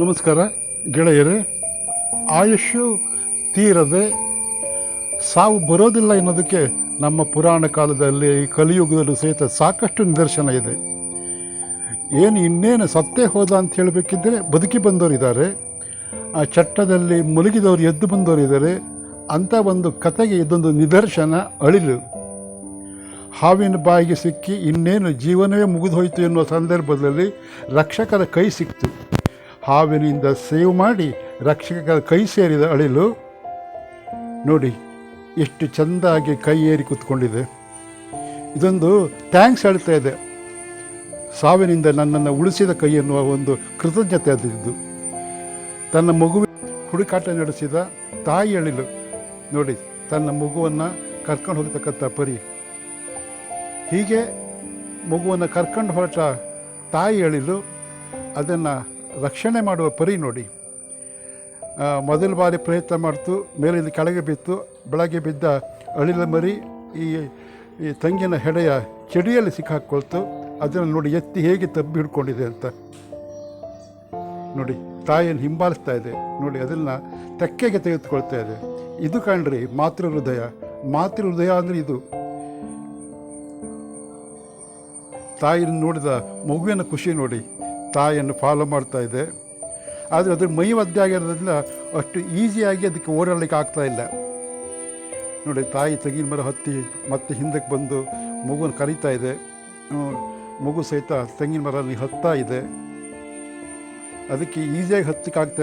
ನಮಸ್ಕಾರ, ಗೆಳೆಯರೇ. ಆಯುಷ್ಯು ತೀರದೆ ಸಾವು ಬರೋದಿಲ್ಲ ಎನ್ನೋದಕ್ಕೆ ನಮ್ಮ ಪುರಾಣ ಕಾಲದಲ್ಲಿ ಕಲಿಯುಗದಲ್ಲಿ ಸಹಿತ ಸಾಕಷ್ಟು ನಿದರ್ಶನ ಇದೆ. ಏನು ಇನ್ನೇನು ಸತ್ತೇ ಹೋದ ಅಂತ ಹೇಳಬೇಕಿದ್ದರೆ ಬದುಕಿ ಬಂದವರಿದ್ದಾರೆ. ಆ ಚಟ್ಟದಲ್ಲಿ ಮುಲುಗಿದವರು ಎದ್ದು ಬಂದವರಿದ್ದಾರೆ. ಅಂಥ ಒಂದು ಕತೆಗೆ ಇದೊಂದು ನಿದರ್ಶನ ಅಳಿಲು. ಹಾವಿನ ಬಾಯಿಗೆ ಸಿಕ್ಕಿ ಇನ್ನೇನು ಜೀವನವೇ ಮುಗಿದು ಹೋಯಿತು ಎನ್ನುವ ಸಂದರ್ಭದಲ್ಲಿ ರಕ್ಷಕರ ಕೈ ಸಿಕ್ತು. ಹಾವಿನಿಂದ ಸೇವ್ ಮಾಡಿ ರಕ್ಷಕರ ಕೈ ಸೇರಿದ ಅಳಿಲು. ನೋಡಿ, ಎಷ್ಟು ಚೆಂದಾಗಿ ಕೈ ಏರಿ ಕೂತ್ಕೊಂಡಿದೆ. ಇದೊಂದು ಥ್ಯಾಂಕ್ಸ್ ಹೇಳ್ತಾ ಇದೆ. ಸಾವಿನಿಂದ ನನ್ನನ್ನು ಉಳಿಸಿದ ಕೈ ಎನ್ನುವ ಒಂದು ಕೃತಜ್ಞತೆ ಅದಿದ್ದು ತನ್ನ ಮಗು ಹುಡುಕಾಟ ನಡೆಸಿದ ತಾಯಿ ಅಳಿಲು. ನೋಡಿ, ತನ್ನ ಮಗುವನ್ನು ಕರ್ಕೊಂಡು ಹೋಗತಕ್ಕಂಥ ಪರಿ. ಹೀಗೆ ಮಗುವನ್ನು ಕರ್ಕೊಂಡು ಹೊರಟ ತಾಯಿ ಅಳಿಲು ಅದನ್ನು ರಕ್ಷಣೆ ಮಾಡುವ ಪರಿ ನೋಡಿ. ಮೊದಲ ಬಾರಿ ಪ್ರಯತ್ನ ಮಾಡ್ತು, ಮೇಲಿಂದ ಕೆಳಗೆ ಬಿತ್ತು, ಬೆಳಗ್ಗೆ ಬಿದ್ದ ಅಳಿಲ ಮರಿ ಈ ಈ ತಂಗಿನ ಹೆಡೆಯ ಚಡಿಯಲ್ಲಿ ಸಿಕ್ಕಾಕ್ಕೊಳ್ತು ಅದನ್ನು ನೋಡಿ ಎತ್ತಿ ಹೇಗೆ ತಬ್ಬಿ ಹಿಡ್ಕೊಂಡಿದೆ ಅಂತ. ನೋಡಿ, ತಾಯಿಯನ್ನು ಹಿಂಬಾಲಿಸ್ತಾ ಇದೆ. ನೋಡಿ, ಅದನ್ನು ತೆಕ್ಕೆಗೆ ತೆಗೆದುಕೊಳ್ತಾ ಇದೆ. ಇದು ಕಾಣ್ರಿ, ಮಾತೃ ಹೃದಯ. ಮಾತೃ ಹೃದಯ ಅಂದರೆ ಇದು. ತಾಯಿಯನ್ನು ನೋಡಿದ ಮಗುವಿನ ಖುಷಿ ನೋಡಿ. ತಾಯಿಯನ್ನು ಫಾಲೋ ಮಾಡ್ತಾ ಇದೆ. ಆದರೆ ಅದ್ರ ಮೈ ಒದ್ದೆ ಆಗಿರೋದ್ರಿಂದ ಅಷ್ಟು ಈಸಿಯಾಗಿ ಅದಕ್ಕೆ ಓಡಾಡಲಿಕ್ಕೆ ಆಗ್ತಾ ಇಲ್ಲ. ನೋಡಿ, ತಾಯಿ ತೆಂಗಿನ ಮರ ಹತ್ತಿ ಮತ್ತೆ ಹಿಂದಕ್ಕೆ ಬಂದು ಮಗುವನ್ನು ಕರೀತಾ ಇದೆ. ಮಗು ಸಹಿತ ತೆಂಗಿನ ಮರ ಹತ್ತಾ ಇದೆ. ಅದಕ್ಕೆ ಈಸಿಯಾಗಿ ಹತ್ತಕ್ಕಾಗ್ತಾ